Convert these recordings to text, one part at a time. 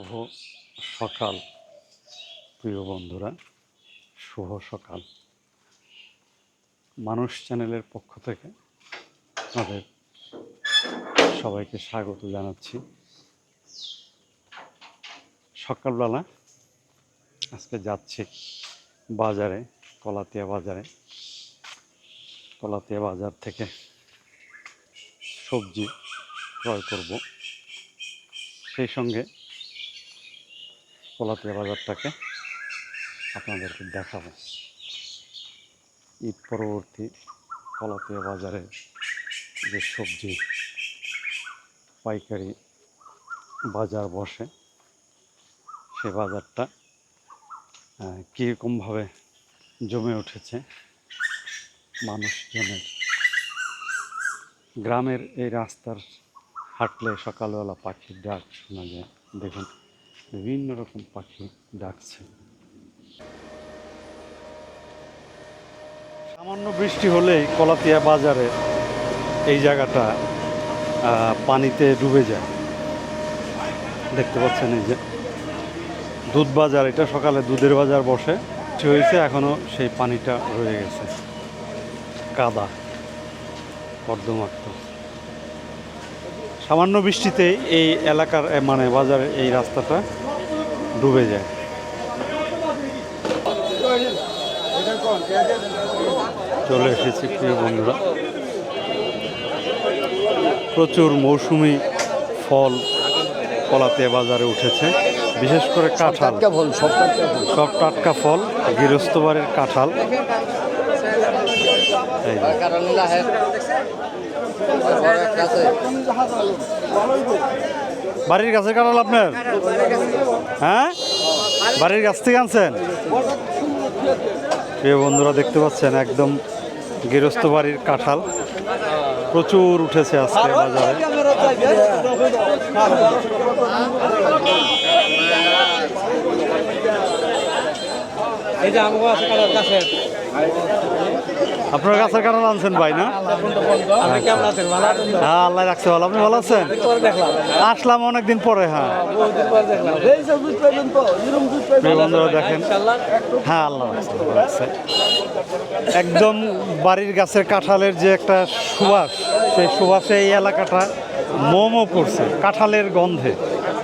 শুভ সকাল, প্রিয় বন্ধুরা। শুভ সকাল। মানুষ চ্যানেলের পক্ষ থেকে আমাদের সবাইকে স্বাগত জানাচ্ছি। সকালবেলা আজকে যাচ্ছি বাজারে, কলাতিয়া বাজারে। কলাতিয়া বাজার থেকে সবজি ক্রয় করব। সেই সঙ্গে কলাতিয়া বাজারটাকে আপনাদেরকে দেখাবো। ঈদ পরবর্তী কলাতিয়া বাজারে যে সবজি, পাইকারি বাজার বসে, সে বাজারটা কীরকমভাবে জমে উঠেছে, মানুষজনের গ্রামের এই রাস্তার হাঁটলে সকালবেলা পাখির ডাক শোনা যায়। দেখুন। বিভিন্ন রকম পাখি ডাকছে। সামান্য বৃষ্টি হলেই কলাতিয়া বাজারে এই জায়গাটা পানিতে ডুবে যায়। দেখতে পাচ্ছেন এই যে দুধ বাজার, এটা সকালে দুধের বাজার বসে। হয়েছে এখনও সেই পানিটা রয়ে গেছে। কাদা, কর্দমাক্ত। সামান্য বৃষ্টিতেই এই এলাকার মানে বাজারের এই রাস্তাটা ডুবে যায়। চলে এসেছি প্রিয় বন্ধুরা। প্রচুর মৌসুমি ফল কলাতে বাজারে উঠেছে বিশেষ করে কাঁঠাল। সব টাটকা ফল। সব টাটকা ফল গৃহস্থ বাড়ির কাঁঠাল। বাড়ির গাছের কাঁঠাল আপনার? হ্যাঁ? বাড়ির গাছ থেকে আনছেন? প্রিয় বন্ধুরা, দেখতে পাচ্ছেন একদম গৃহস্থ বাড়ির কাঁঠাল। প্রচুর উঠেছে আজকে বাজারে। এই যে আমগো আছে আপনার গাছের কাঁঠাল আনছেন ভাই না? হ্যাঁ আল্লাহ রাখছে ভালো। আপনি ভালো আছেন? আসলাম অনেকদিন পরে হ্যাঁ। দেখেন। হ্যাঁ আল্লাহ রাখছে। একদম বাড়ির গাছের কাঁঠালের যে একটা সুবাস সেই সুবাসে এই এলাকাটা মোমো করছে কাঁঠালের গন্ধে।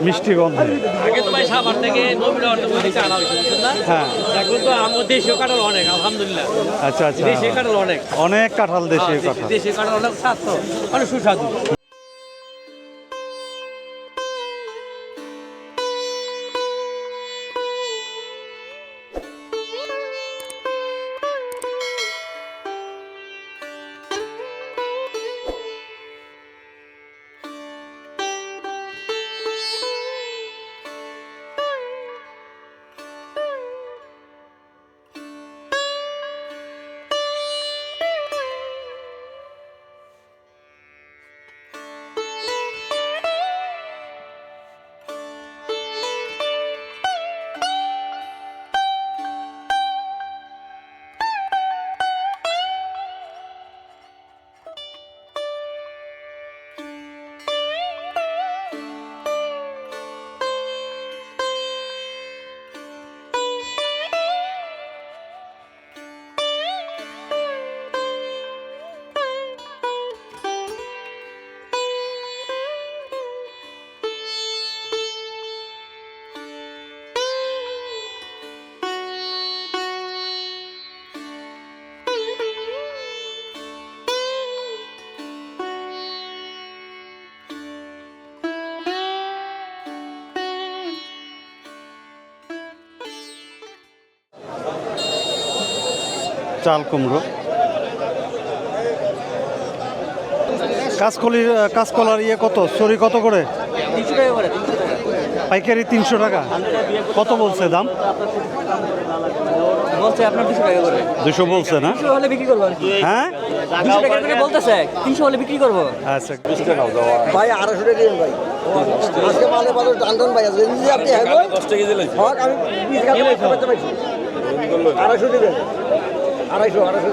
মিষ্টি গন্ধ। আগে তো ভাই সাভার থেকে নবীরা অর্থ বই থেকে আনা হয়েছে না? হ্যাঁ। এখন তো আমাদের দেশীয় কাঁঠাল অনেক আলহামদুলিল্লাহ। আচ্ছা আচ্ছা। দেশীয় কাঁঠাল অনেক। অনেক কাঁঠাল দেশীয় হ্যাঁ, কাঁঠাল। দেশীয় কাঁঠাল অনেক স্বাস্থ্য অনেক সুস্বাদু। চাল কুমড়ো কাঁচকলির কাঁচকলার ইয়ে কত? চুরি কত করে? পাইকারি তিনশো টাকা। কত বলছে দাম? বলছে আপনার দুশো টাকা করে। দুশো বলছে না? হলে বিক্রি করব হ্যাঁ? দুশো টাকা করে বলতেছে তিনশো হলে বিক্রি করব। আচ্ছা। ভাই আড়াইশো টাকা দিন ভাই। আজকে মালে মালে টান টান ভাই আজকে যদি আপনি হ্যাঁ দশ টাকা দিলে হক আমি বিশ টাকা করতে পারছি। আড়াইশো দিবেন আড়াইশো আড়াইশো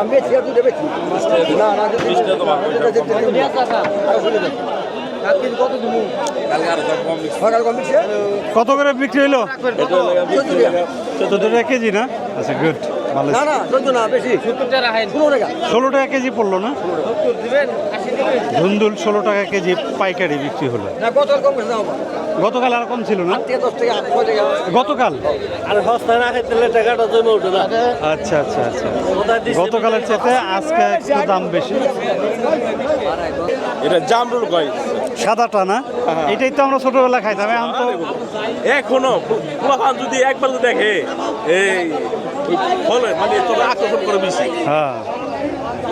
আমি বেশি আর দুটো বেশি না না আড়াইশো দিবেন কত করে বিক্রি হলো চোদ্দ টাকা। কেজি না? আচ্ছা গুড ভালো। না না চোদ্দ না বেশি। সত্তর টাকা রাখেন। পনেরো টাকা। ষোলো টাকা কেজি পড়ল না? ধুন্দুল ষোলো টাকা কেজি পাইকারি বিক্রি হলো। গতকাল আর কম ছিল না? গতকাল? আর সস্তায় না খেতে টাকাটা জমে ওঠে না। আচ্ছা আচ্ছা আচ্ছা। গতকালের চেয়ে আজকে একটু দাম বেশি। এটা জামরুল কয়? সাদাটা না? এটাই তো আমরা ছোটবেলা খাইতাম। এখন তো এখনও? পুরাপান যদি একবার দেখে এই ফলে মানে তোকে আকর্ষণ করে বেশি। হ্যাঁ।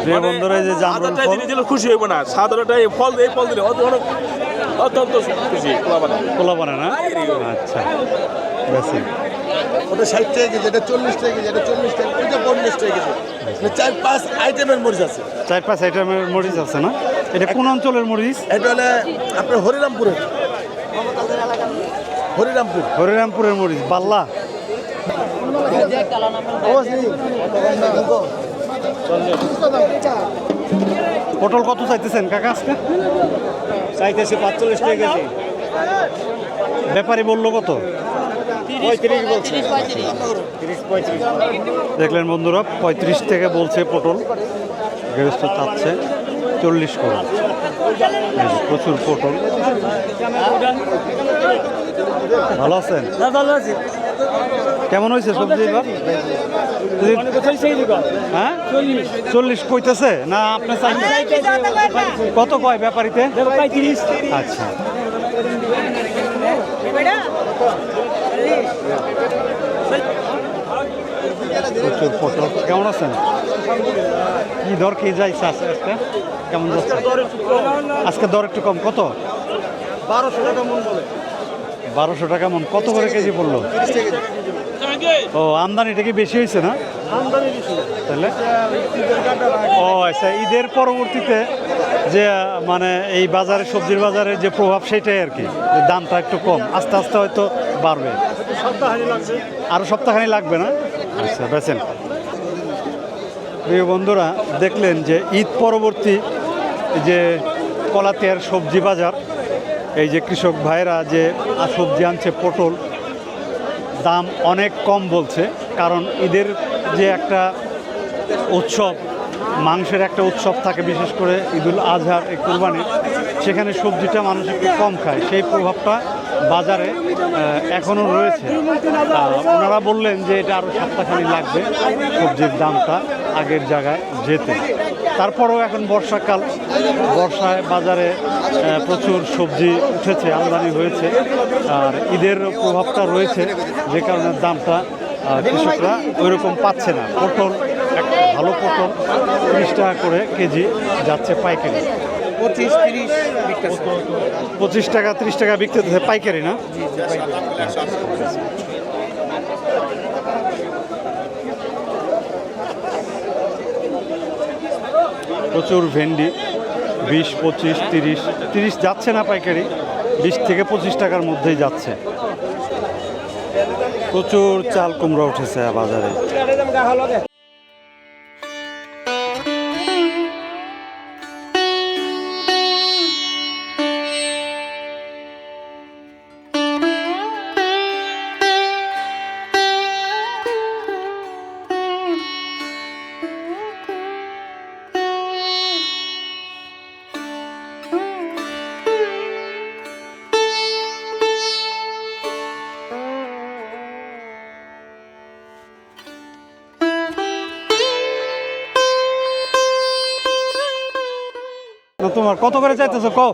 প্রিয় বন্ধুরা যে জামরুল ফল দিলে খুশি হইব না। সাধারণটা এই ফল এই ফল দিলে অত অনেক অত্যন্ত খুশি পোলাপান কোলা বানা না? আচ্ছা বেশি। ওটা ষাট টাকা কেজি এটা চল্লিশ টাকা কেজি এটা চল্লিশ টাকা এটা পঞ্চাশ টাকা কেজি। মানে চার পাঁচ আইটেমের মরিচ আছে। চার পাঁচ আইটেমের মরিচ আছে না? এটা কোন অঞ্চলের মরিচ? এটা হলে আপনার হরিরামপুরের হরিরামপুর। হরিরামপুরের মরিচ বাল্লা। পটল কত চাইতেছেন কাকা আজকে? চাইতেছে পাঁচচল্লিশ টাকা কেজি। ব্যাপারী বলল কত? পঁয়ত্রিশ বলছে। দেখলেন বন্ধুরা পঁয়ত্রিশ থেকে বলছে পটল। গৃহস্থ চাচ্ছে চল্লিশ করে। প্রচুর পটল। ভালো আছেন? ভালো আছে। কেমন হয়েছে সবজি এবার? হ্যাঁ? চল্লিশ কইতেছে? না আপনার কত কয় ব্যাপারিতে? আচ্ছা। প্রচুর পটল। কেমন আছেন? কি দর কি যাইছে আজকে? আজকে কেমন যাচ্ছে? আজকে দর একটু কম। কত? বারোশো টাকা মন বলে। বারোশো টাকা মন। কত করে কেজি পড়ল? ও আমদানিটা কি বেশি হয়েছে না? তাহলে? ও আচ্ছা ঈদের পরবর্তীতে যে মানে এই বাজারে সবজির বাজারের যে প্রভাব সেটাই আর কি যে দামটা একটু কম আস্তে আস্তে হয়তো বাড়বে। আরও সপ্তাহখানি লাগবে না? আচ্ছা বেছেন প্রিয় বন্ধুরা দেখলেন যে ঈদ পরবর্তী যে কলাতিয়ার সবজি বাজার এই যে কৃষক ভাইরা যে সবজি আনছে পটল দাম অনেক কম বলছে, কারণ ঈদের যে একটা উৎসব, মাংসের একটা উৎসব থাকে, বিশেষ করে ঈদুল আজহার, এই কোরবানির সেখানে সবজিটা মানুষ একটু কম খায়। সেই প্রভাবটা বাজারে এখনও রয়েছে। ওনারা বললেন যে এটা আরও সপ্তাহখানি লাগবে সবজির দামটা আগের জায়গায় যেতে। তারপরেও এখন বর্ষাকাল। বর্ষায় বাজারে প্রচুর সবজি উঠেছে আমদানি হয়েছে। আর ঈদের প্রভাবটা রয়েছে যে কারণে দামটা কৃষকরা ওইরকম পাচ্ছে না। পটল একটা ভালো পটল তিরিশ টাকা করে কেজি যাচ্ছে পাইকারি। পঁচিশ তিরিশ পঁচিশ টাকা তিরিশ টাকা বিক্রি পাইকারি না? প্রচুর ভেন্ডি, বিশ, পঁচিশ, তিরিশ তিরিশ যাচ্ছে না পাইকারি, বিশ থেকে পঁচিশ টাকার মধ্যেই যাচ্ছে। প্রচুর চাল কুমড়া উঠেছে বাজারে। না তোমার কত করে চাইতেছো? কও।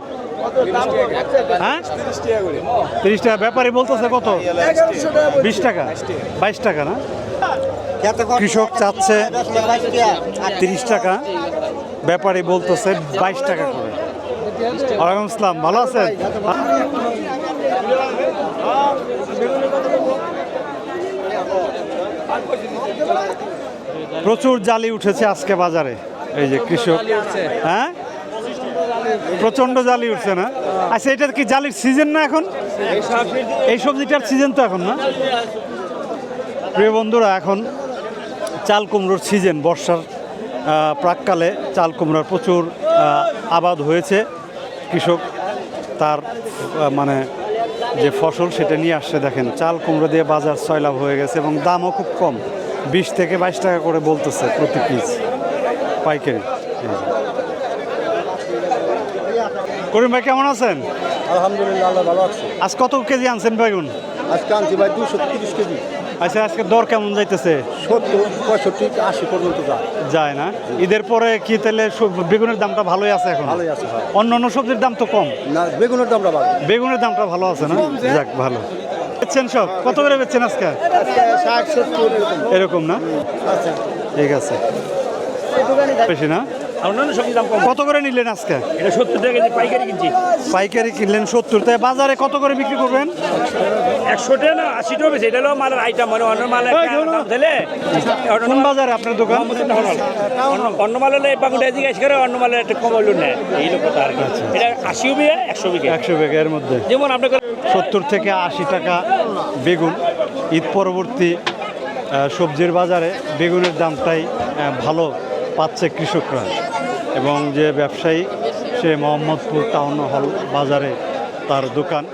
হ্যাঁ? তিরিশ টাকা। ব্যাপারী বলতেছে কত? বিশ টাকা। বাইশ টাকা না? কৃষক চাচ্ছে তিরিশ টাকা। ব্যাপারী বলতেছে বাইশ টাকা করে। ওয়ালাইকুম আসসালাম। ভালো আছেন? প্রচুর জালি উঠেছে আজকে বাজারে। এই যে কৃষক। হ্যাঁ? প্রচণ্ড জালি উঠছে না? আচ্ছা এটা কি জালির সিজন না এখন? এই সবজিটার সিজন তো এখন না? প্রিয় বন্ধুরা, এখন চাল কুমড়োর সিজন বর্ষার প্রাককালে চাল কুমড়োর প্রচুর আবাদ হয়েছে। কৃষক তার মানে যে ফসল সেটা নিয়ে আসছে, দেখেন, চাল কুমড়ো দিয়ে বাজার ছয় লাভ হয়ে গেছে এবং দামও খুব কম। বিশ থেকে বাইশ টাকা করে বলতেছে প্রতি পিস পাইকারি। করিম ভাই কেমন আছেন? আলহামদুলিল্লাহ আল্লাহ ভালো আছে। আজ কত কেজি আনছেন বেগুন? আজকে আনছি ভাই দুশো তিরিশ কেজি। আচ্ছা আজকে দর কেমন যাইতেছে? সত্তর পঁয়ষট্টি আশি পর্যন্ত যায়। যায় না? ঈদের পরে কি তাহলে বেগুনের দামটা ভালোই আছে এখন? ভালোই আছে অন্য অন্য সবজির দাম তো কম। না বেগুনের দামটা ভালো। বেগুনের দামটা ভালো আছে না? যাক ভালো। বেচছেন সব? কত করে বেচছেন আজকে? এরকম না? আচ্ছা। ঠিক আছে। বেশি না? অন্যান্য সবজির দাম কম। কত করে নিলেন আজকে? এটা সত্তর টাকা কেজি পাইকারি কিনছি। পাইকারি কিনলেন সত্তর। তাই বাজারে কত করে বিক্রি করবেন? একশো টাকা না আশি টাকা বেশি। এটা হলো মালের আইটেম মানে অন্য মালের দাম দিলে কোন বাজারে আপনার দোকান? অন্য- মাল হলে বাগুটা জিজ্ঞেস করে অন্য মালের একটা কম হইল না এই লোক কথা আর কি। এটা আশিও বিঘা একশো বিঘা। একশো বেগের মধ্যে। যেমন আপনাকে সত্তর থেকে আশি টাকা বেগুন। ঈদ পরবর্তী সবজির বাজারে বেগুনের দামটাই ভালো পাচ্ছে কৃষকরা। এবং যে ব্যবসায়ী সে মোহাম্মদপুর টাউন হল বাজারে তার দোকান।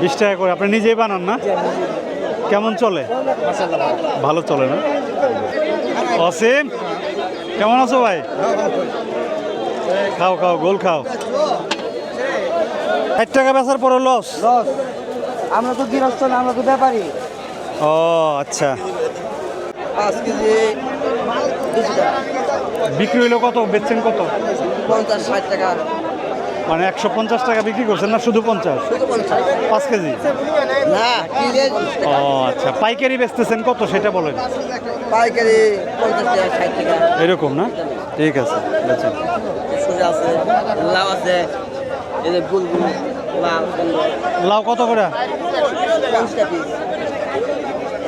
বিশ টাকা করে। আপনি নিজেই বানান না? কেমন চলে? ভালো। চলে না? অসীম কেমন আছো ভাই? খাও খাও গোল খাও। ষাট টাকা বেচার পরে লস দশ আমরা তো গৃহস্থ না আমরা তো ব্যাপারী। ও আচ্ছা। পাঁচ কেজি বিক্রি হইল কত? বেচছেন কত? পঞ্চাশ ষাট টাকা। মানে একশো পঞ্চাশ টাকা বিক্রি করছেন না শুধু পঞ্চাশ? পাঁচ কেজি? না ও আচ্ছা। পাইকারি বেচতেছেন কত সেটা বলেন। পাইকারি এরকম না? ঠিক আছে বেচেন আছে লাউ আছে লাউ কত করে?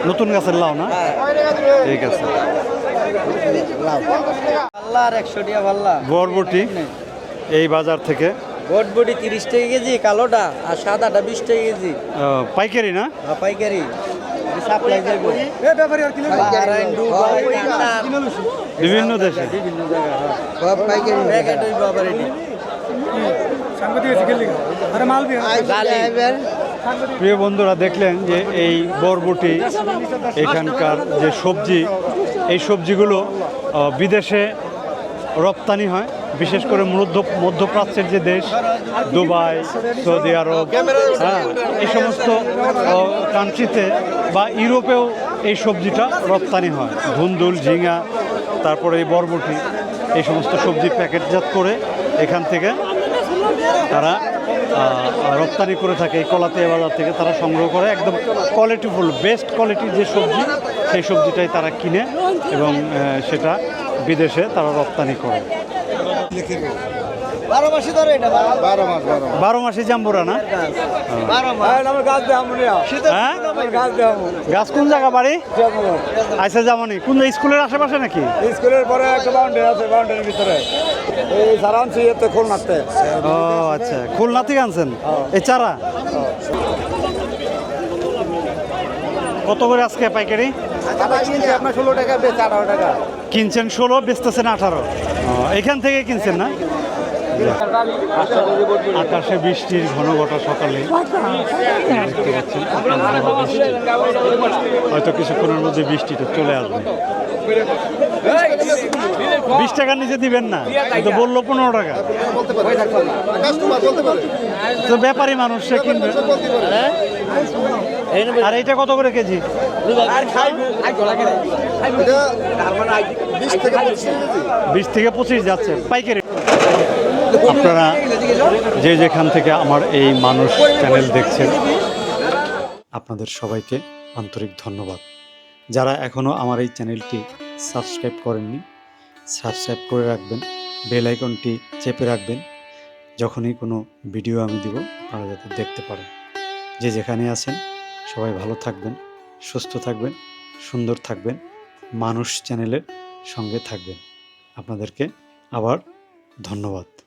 নতুন গাছের লাউ না? হ্যাঁ। ঠিক আছে। বরবটি এই বাজার থেকে বটবটি তিরিশ টাকা কেজি কালোটা আর সাদাটা বিশ টাকা কেজি। পাইকারি না? পাইকারি। সাপ্লাই যাব বাহরাইন, দুবাই, কাতার, বিভিন্ন দেশে। বিভিন্ন পাইকারি গালি। প্রিয় বন্ধুরা দেখলেন যে এই বরবটি এখানকার যে সবজি এই সবজিগুলো বিদেশে রপ্তানি হয়। বিশেষ করে মধ্য মধ্যপ্রাচ্যের যে দেশ, দুবাই, সৌদি আরব হ্যাঁ এই সমস্ত কান্ট্রিতে বা ইউরোপেও এই সবজিটা রপ্তানি হয়। ধুন্দুল, ঝিঙা, তারপরে এই বরবটি, এই সমস্ত সবজি প্যাকেটজাত করে এখান থেকে তারা রপ্তানি করে থাকে। এই কলাতিয়া বাজার থেকে তারা সংগ্রহ করে। একদম কোয়ালিটিফুল বেস্ট কোয়ালিটির যে সবজি, সেই সবজিটাই তারা কিনে এবং সেটা বিদেশে তারা রপ্তানি করে। বারো মাসে ধরে এটা বারো মাস। বারো বারো মাসে। জাম্বুরা না? গাছ হ্যাঁ? গাছ কোন জায়গা বাড়ি? আইসা জামানি। কোন স্কুলের আশেপাশে নাকি? স্কুলের পরে একটা বাউন্ডারি আছে বাউন্ডারির ভিতরে। এই সারাংশি এতে খুলনাতে। ও আচ্ছা। খুলনা থেকে আনছেন? এই চারা? কত করে আজকে পাইকারি? আপনার ষোলো টাকা আঠারো টাকা। কিনছেন ষোলো বেচতেছেন আঠারো। এখান থেকে কিনছেন না? আকাশে বৃষ্টির ঘন ঘটা সকালে। দেখতে পাচ্ছেন হয়তো কিছুক্ষণের মধ্যে বৃষ্টিটা চলে আসবে। বিশ টাকার নিচে দিবেন না তো বলল পনেরো টাকা। তো ব্যাপারী মানুষ সে কিনবে। আর এইটা কত করে কেজি? বিশ থেকে পঁচিশ যাচ্ছে। পাইকারি। আপনারা যে যেখান থেকে আমার এই মানুষ চ্যানেল দেখছেন আপনাদের সবাইকে আন্তরিক ধন্যবাদ। যারা এখনও আমার এই চ্যানেলটি সাবস্ক্রাইব করেননি সাবস্ক্রাইব করে রাখবেন বেল আইকনটি চেপে রাখবেন। যখনই কোনো ভিডিও আমি দিব আপনারা যাতে দেখতে পারেন। যে যেখানে আছেন, সবাই ভালো থাকবেন, সুস্থ থাকবেন, সুন্দর থাকবেন, মানুষ চ্যানেলের সঙ্গে থাকবেন। আপনাদেরকে আবার ধন্যবাদ।